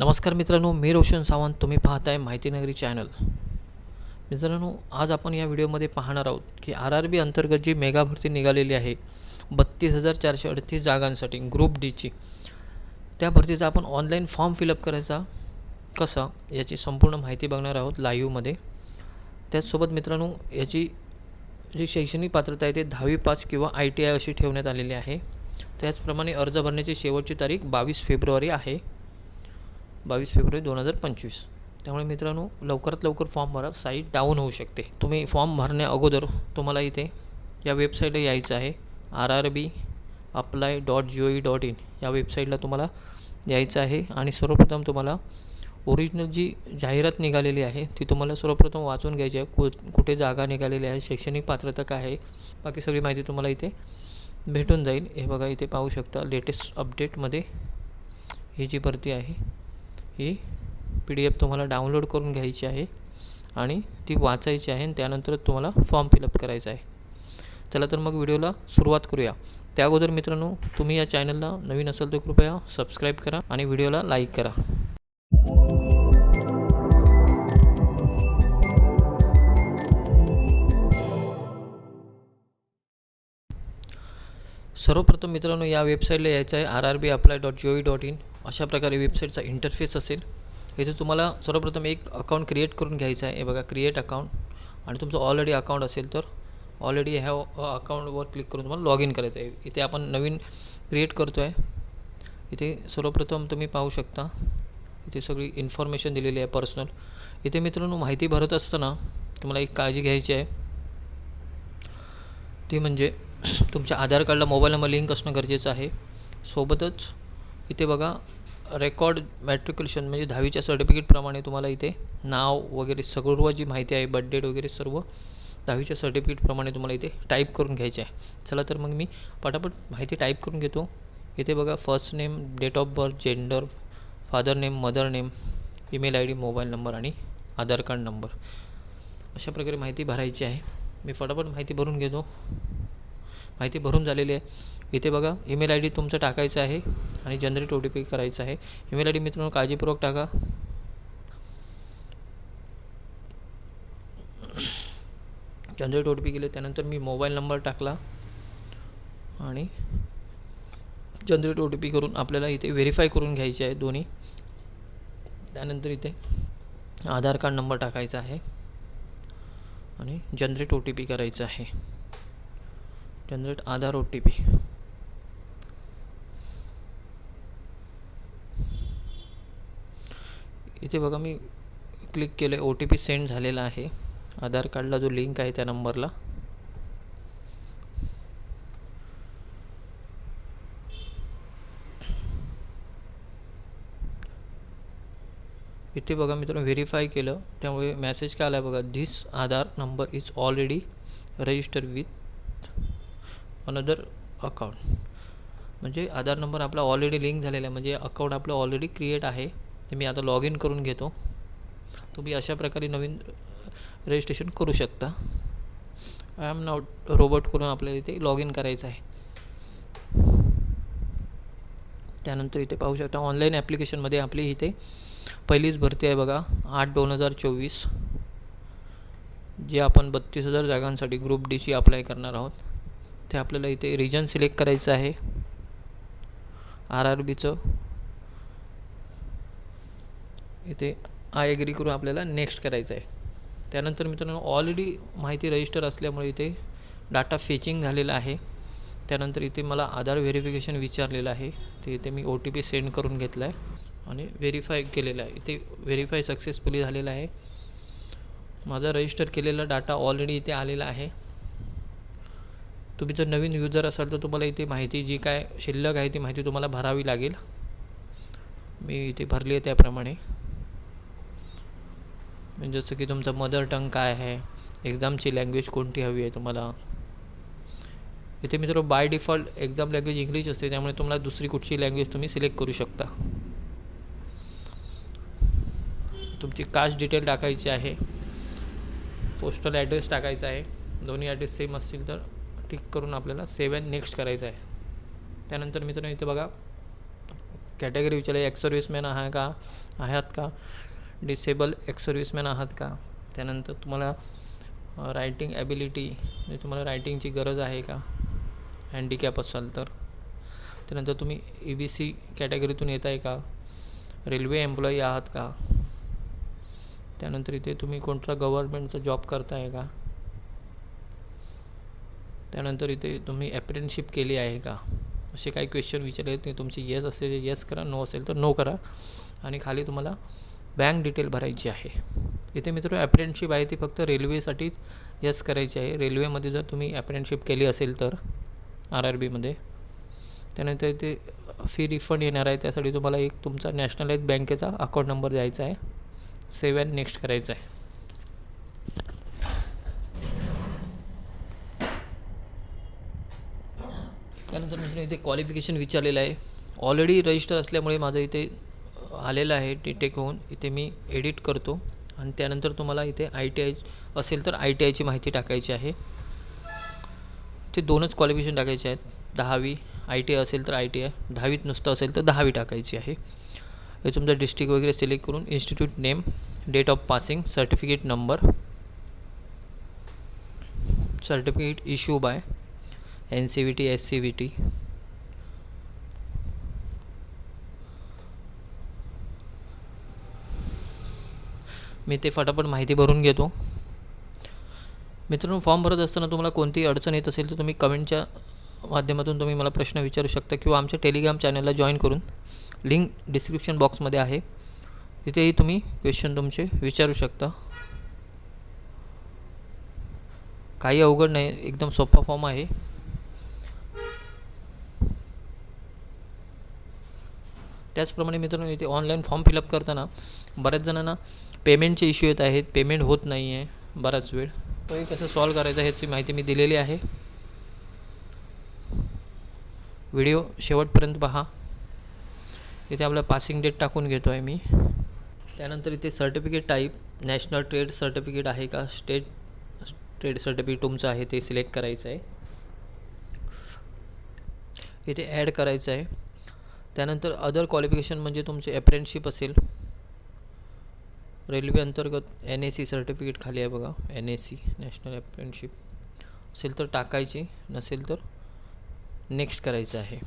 नमस्कार मित्रांनो मी रोशन सावंत. तुम्ही पाहताय माहिती नगरी चॅनल. मित्रांनो आज आपण या व्हिडिओमध्ये पाहणार आहोत की आर आर बी अंतर्गत जी मेगा भरती निघालेली आहे बत्तीस हजार चारशे अडतीस जागांसाठी ग्रुप डीची त्या भरतीचा आपण ऑनलाईन फॉर्म फिलअप करायचा कसा याची संपूर्ण माहिती बघणार आहोत लाईव्हमध्ये त्याचसोबत मित्रांनो याची जी शैक्षणिक पात्रता आहे ते दहावी पास किंवा आय टी आय अशी ठेवण्यात आलेली आहे. त्याचप्रमाणे अर्ज भरण्याची शेवटची तारीख बावीस फेब्रुवारी आहे. बावीस फेब्रुवारी दोन हजार पंचवीस. त्यामुळे मित्रांनो लवकरात लवकर फॉर्म भरा. साईट डाऊन होऊ शकते. तुम्ही फॉर्म भरण्या अगोदर तुम्हाला इथे या वेबसाईटला यायचं आहे. R R B apply dot G O E dot in या वेबसाईटला तुम्हाला यायचं आहे. आणि सर्वप्रथम तुम्हाला ओरिजिनल जी जाहिरात निघालेली आहे ती तुम्हाला सर्वप्रथम वाचून घ्यायची आहे. कु कुठे जागा निघालेली आहे शैक्षणिक पात्रता काय आहे बाकी सगळी माहिती तुम्हाला इथे भेटून जाईल. हे बघा इथे पाहू शकता लेटेस्ट अपडेटमध्ये ही जी भरती आहे ही पी डी एफ तुम्हाला डाउनलोड करून घ्यायची आहे आणि ती वाचायची आहे आणि त्यानंतर तुम्हाला फॉर्म फिलअप करायचा आहे. चला तर मग व्हिडिओला सुरुवात करूया. त्या अगोदर मित्रांनो तुम्ही या चॅनलला नवीन असाल तर कृपया सबस्क्राईब करा आणि व्हिडिओला लाईक करा. सर्वप्रथम मित्रांनो या वेबसाईटला यायचं आहे R R B apply dot G O V dot in अशा प्रकारे वेबसाईटचा इंटरफेस असेल. इथे तुम्हाला सर्वप्रथम एक अकाउंट क्रिएट करून घ्यायचं आहे. हे बघा क्रिएट अकाउंट आणि तुमचं ऑलरेडी अकाउंट असेल तर ऑलरेडी ह्या अकाउंटवर क्लिक करून तुम्हाला लॉग इन करायचं आहे. इथे आपण नवीन क्रिएट करतो आहे इथे सर्वप्रथम तुम्ही पाहू शकता इथे सगळी इन्फॉर्मेशन दिलेली आहे पर्सनल इथे मित्रांनो माहिती भरत असताना तुम्हाला एक काळजी घ्यायची आहे. ती म्हणजे तुमच्या आधार कार्डला मोबाईल नंबर लिंक असणं गरजेचं आहे. सोबतच इथे बघा रेकॉर्ड मॅट्रिक्युलेशन म्हणजे दहावीच्या सर्टिफिकेटप्रमाणे तुम्हाला इथे नाव वगैरे सर्व जी माहिती आहे बर्थ डेट वगैरे सर्व दहावीच्या सर्टिफिकेटप्रमाणे तुम्हाला इथे टाईप करून घ्यायचे आहे. चला तर मग मी पटापट माहिती टाईप करून घेतो. इथे बघा first name date of birth gender father name mother name email I D mobile number आणि आधार कार्ड नंबर अशा प्रकारे माहिती भरायची आहे. मी फटाफट माहिती भरून घेतो. माहिती भरून झालेली आहे. इथे बघा ईमेल आय डी तुमचं टाकायचं आहे आणि जनरेट ओ टी पी करायचं आहे. ईमेल आय डी मित्रांनो काळजीपूर्वक टाका. जनरेट ओ टी पी केले त्यानंतर मी मोबाईल नंबर टाकला आणि जनरेट ओ टी पी करून आपल्याला इथे व्हेरीफाय करून घ्यायचे आहे दोन्ही. त्यानंतर इथे आधार कार्ड नंबर टाकायचा आहे आणि जनरेट ओ टी पी करायचं आहे. Generate Aadhaar O T P इथे बघा मी क्लिक केलं आहे ओ टी पी सेंड झालेला आहे. आधार कार्डला जो लिंक आहे त्या नंबरला इथे बघा मित्रांनो व्हेरीफाय केलं. त्यामुळे मेसेज काय आला आहे बघा this Aadhaar number is already register with another account म्हणजे आधार नंबर आपला ऑलरेडी लिंक झालेला आहे. म्हणजे अकाउंट आपलं ऑलरेडी क्रिएट आहे. ते मी आता लॉग इन करून घेतो. तुम्ही अशा प्रकारे नवीन रजिस्ट्रेशन करू शकता. आय एम नॉट रोबोट करून आपल्याला इथे लॉग इन करायचं आहे. त्यानंतर इथे पाहू शकता ऑनलाईन ॲप्लिकेशनमध्ये आपली इथे पहिलीच भरती आहे बघा आठ दोन हजार चोवीस. जे आपण बत्तीस हजार जागांसाठी ग्रुप डीची अप्लाय करणार आहोत. ते आपल्याला इथे रिजन सिलेक्ट करायचं आहे. आर आर बीचं इथे आय एग्री करून आपल्याला नेक्स्ट करायचं आहे. त्यानंतर मित्रांनो ऑलरेडी माहिती रजिस्टर असल्यामुळे इथे डाटा फेचिंग झालेला आहे. त्यानंतर इथे मला आधार व्हेरिफिकेशन विचारलेलं आहे. ते इथे मी ओ टी पी सेंड करून घेतला आहे आणि व्हेरीफाय केलेलं आहे. इथे व्हेरीफाय सक्सेसफुली झालेलं आहे. माझा रजिस्टर केलेला डाटा ऑलरेडी इथे आलेला आहे. तुम्ही जर नवीन युजर असाल तर तुम्हाला इथे माहिती जी काय शिल्लक आहे ती माहिती तुम्हाला भरावी लागेल. मी इथे भरली आहे त्याप्रमाणे. म्हणजे जसं की तुमचं मदर टंग काय आहे एक्झामची लँग्वेज कोणती हवी आहे तुम्हाला. इथे मित्र by default exam language English असते त्यामुळे तुम्हाला दुसरी कुठची लँग्वेज तुम्ही सिलेक्ट करू शकता. तुमची कास्ट डिटेल टाकायची आहे. पोस्टल ॲड्रेस टाकायचा आहे. दोन्ही ॲड्रेस सेम असतील तर. क्लिक करून आपल्याला सेवन नेक्स्ट करायचं आहे. त्यानंतर मित्रांनो इथे बघा. कॅटेगरी विचारली एक्स सर्व्हिसमॅन आहे का? आहात का? डिसेबल एक्स सर्व्हिसमॅन आहात का? त्यानंतर तुम्हाला रायटिंग ॲबिलिटी म्हणजे तुम्हाला रायटिंगची गरज आहे का? हँडिकॅप असाल तर. त्यानंतर तुम्ही ई बी सी कॅटेगरीतून येत आहे का? रेल्वे एम्प्लॉई आहात का? त्यानंतर इथे तुम्ही कोणता गव्हर्नमेंटचा जॉब करताय का? त्यानंतर इथे तुम्ही ॲप्रेंटशिप केली आहे का? असे काही क्वेश्चन विचारले ते तुमची येस असेल येस करा. नो असेल तर नो करा. आणि खाली तुम्हाला बँक डिटेल भरायची आहे. इथे मित्र ॲप्रेंटशिप आहे ती फक्त रेल्वेसाठीच यस करायची आहे. रेल्वेमध्ये जर तुम्ही ॲप्रेंटशिप केली असेल तर आर आर बीमध्ये त्यानंतर इथे फी रिफंड येणार आहे. त्यासाठी तुम्हाला एक तुमचा नॅशनलाइज बँकेचा अकाउंट नंबर द्यायचा आहे. सेव्ह अँड नेक्स्ट करायचं आहे. त्यानंतर मित्रांनो इथे क्वालिफिकेशन विचारलेलं आहे. ऑलरेडी रजिस्टर असल्यामुळे माझं इथे आलेलं आहे डिटेक होऊन. इथे मी एडिट करतो. आणि त्यानंतर तुम्हाला इथे आय टी आय असेल तर आय टी आयची माहिती टाकायची आहे. ते दोनच क्वालिफिकेशन टाकायचे आहेत. दहावी आय टी आय असेल तर आय टी आय दहावीत नुसतं असेल तर दहावी टाकायची आहे. हे तुमचा डिस्ट्रिक्ट वगैरे सिलेक्ट करून institute name date of passing certificate number certificate issue by N C V T S C V T. मी ते फटाफट माहिती भरून घेतो. मित्रांनो फॉर्म भरत असताना तुम्हाला कोणतीही अडचण येत असेल तर तुम्ही कमेंटच्या माध्यमातून तुम्ही मला प्रश्न विचारू शकता किंवा आमच्या टेलिग्राम चॅनलला जॉईन करून लिंक डिस्क्रिप्शन बॉक्समध्ये आहे. तिथेही तुम्ही क्वेश्चन तुमचे विचारू शकता. काही अवघड नाही एकदम सोपा फॉर्म आहे. त्याचप्रमाणे मित्रांनो इथे ऑनलाईन फॉर्म फिलअप करताना बऱ्याच जणांना पेमेंटचे इश्यू येत आहेत. पेमेंट होत नाही आहे बराच वेळ. तो हे कसं सॉल्व करायचं ह्याची माहिती मी दिलेली आहे. व्हिडिओ शेवटपर्यंत पहा. इथे आपलं पासिंग डेट टाकून घेतो आहे मी. त्यानंतर इथे certificate type national trade certificate आहे का? स्टेट ट्रेड सर्टिफिकेट तुमचं आहे ते सिलेक्ट करायचं आहे इथे ॲड करायचं आहे त्यानंतर अदर क्वालिफिकेशन म्हणजे तुमचे अप्रेंटशिप असेल. रेल्वे अंतर्गत एन ए सी सर्टिफिकेट खाली आहे बघा. N A C national apprenticeship असेल तर टाकायची नसेल तर नेक्स्ट करायचं आहे.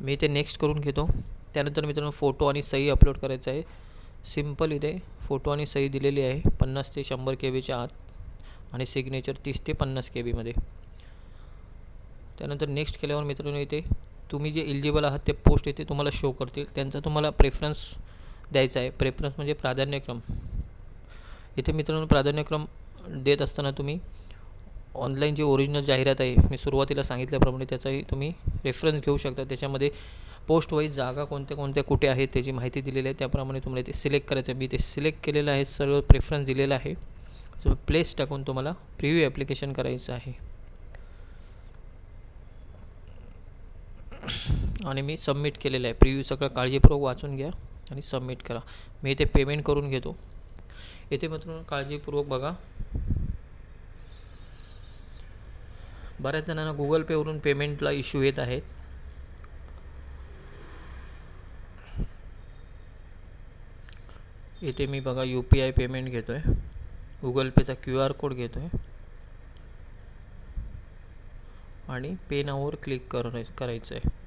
मी ते नेक्स्ट करून घेतो. त्यानंतर मित्रांनो फोटो आणि सही अपलोड करायचा आहे. सिंपल इथे फोटो आणि सही दिलेली आहे. पन्नास ते शंभर के बीच्या आत. आणि सिग्नेचर तीस ते पन्नास के बीमध्ये त्यानंतर नेक्स्ट केल्यावर मित्रांनो इथे तुम्ही जे एलिजिबल आहात ते पोस्ट इथे तुम्हाला शो करतील. त्यांचा तुम्हाला प्रेफरन्स द्यायचा आहे. प्रेफरन्स म्हणजे प्राधान्यक्रम. इथे मित्रांनो प्राधान्यक्रम देत असताना तुम्ही ऑनलाईन जे ओरिजिनल जाहिरात आहे मी सुरुवातीला सांगितल्याप्रमाणे त्याचाही तुम्ही रेफरन्स घेऊ शकता. त्याच्यामध्ये पोस्ट वाईज जागा कोणत्या कोणत्या कुठे आहेत त्याची माहिती दिलेली आहे. त्याप्रमाणे तुम्हाला ते सिलेक्ट करायचं आहे. मी ते सिलेक्ट केलेलं आहे. सर्व प्रेफरन्स दिलेला आहे. सो प्लेस टाकून तुम्हाला प्रिव्ह्यू ॲप्लिकेशन करायचं आहे. आणि मी सबमिट केलेलं आहे. प्रिव्ह्यू सगळं काळजीपूर्वक वाचून घ्या आणि सबमिट करा. मी इथे पेमेंट करून घेतो. येथे मात्र काळजीपूर्वक बघा. बऱ्याच जणांना गुगल पेवरून पेमेंटला इश्यू येत आहेत. इथे मी बघा यू पी आय पेमेंट घेतो आहे गुगल पेचा क्यू आर कोड घेतो आहे आणि पे नाववर क्लिक कर करायचं आहे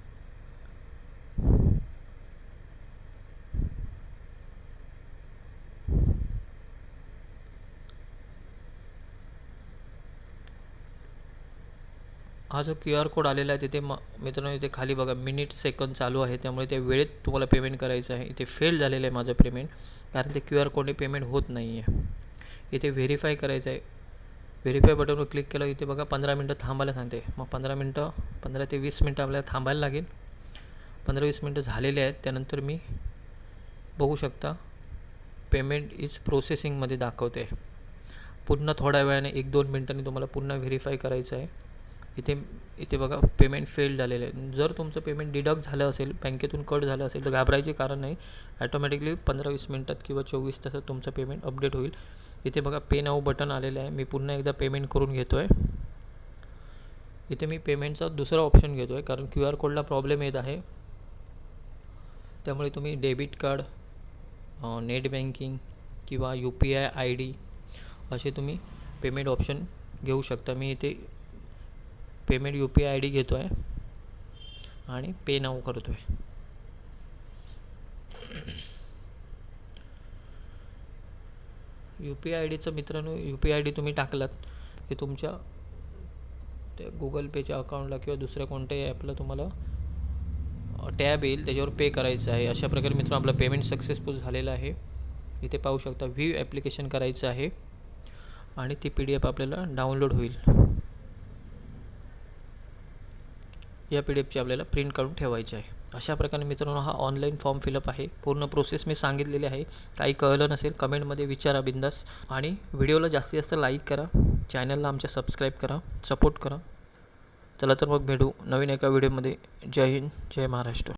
हा जो क्यू आर कोड आलेला आहे तिथे म मित्रांनो इथे खाली बघा मिनिट सेकंद चालू आहे. त्यामुळे ते वेळेत तुम्हाला पेमेंट करायचं आहे. इथे फेल झालेलं आहे माझं पेमेंट कारण ते क्यू आर कोडने पेमेंट होत नाही आहे इथे व्हेरीफाय करायचं आहे. व्हेरीफाय बटनवर क्लिक केलं इथे बघा पंधरा मिनटं थांबायला सांगते. मग पंधरा मिनटं पंधरा ते वीस मिनटं आपल्याला थांबायला लागेल. पंधरा वीस मिनटं झालेले आहेत. त्यानंतर मी बघू शकता पेमेंट इज प्रोसेसिंगमध्ये दाखवते. पुन्हा थोड्या वेळाने एक दोन मिनटांनी तुम्हाला पुन्हा व्हेरीफाय करायचं आहे. इथे इथे बघा पेमेंट फेल झालेलं आहे. जर तुमचं पेमेंट डिडक्ट झालं असेल बँकेतून कट झालं असेल तर घाबरायचे कारण नाही. ॲटोमॅटिकली पंधरा वीस मिनटात किंवा चोवीस तासात तुमचं पेमेंट अपडेट होईल. इथे बघा पे नाऊ बटन आलेलं आहे. मी पुन्हा एकदा पेमेंट करून घेतो आहे इथे मी पेमेंटचा दुसरा ऑप्शन घेतो आहे कारण क्यू आर कोडला प्रॉब्लेम येत आहे. त्यामुळे तुम्ही डेबिट कार्ड नेट बँकिंग किंवा U P I I D असे तुम्ही पेमेंट ऑप्शन घेऊ शकता. मी इथे payment U P I I D घेतो आहे आणि पे नाव करतो आहे यू पी आय आय डीचं मित्रांनो यू पी आय डी तुम्ही टाकलात की तुमच्या त्या गुगल पेच्या अकाउंटला किंवा दुसऱ्या कोणत्याही ॲपला तुम्हाला टॅब येईल त्याच्यावर पे करायचं आहे. अशा प्रकारे मित्र आपलं पेमेंट सक्सेसफुल झालेलं आहे. इथे पाहू शकता व्ह्यू ॲप्लिकेशन करायचं आहे. आणि ती पी डी एफ आपल्याला डाउनलोड होईल. या पी डी एफची आपल्याला प्रिंट काढून ठेवायची आहे. अशा प्रकारे मित्रांनो हा ऑनलाईन फॉर्म फिलअप आहे. पूर्ण प्रोसेस मी सांगितलेली आहे. काही कळलं नसेल कमेंटमध्ये विचारा बिंदास. आणि व्हिडिओला जास्तीत जास्त लाईक करा. चॅनलला आमच्या सबस्क्राईब करा. सपोर्ट करा. चला तर मग भेटू नवीन एका व्हिडिओमध्ये जय हिंद जय महाराष्ट्र.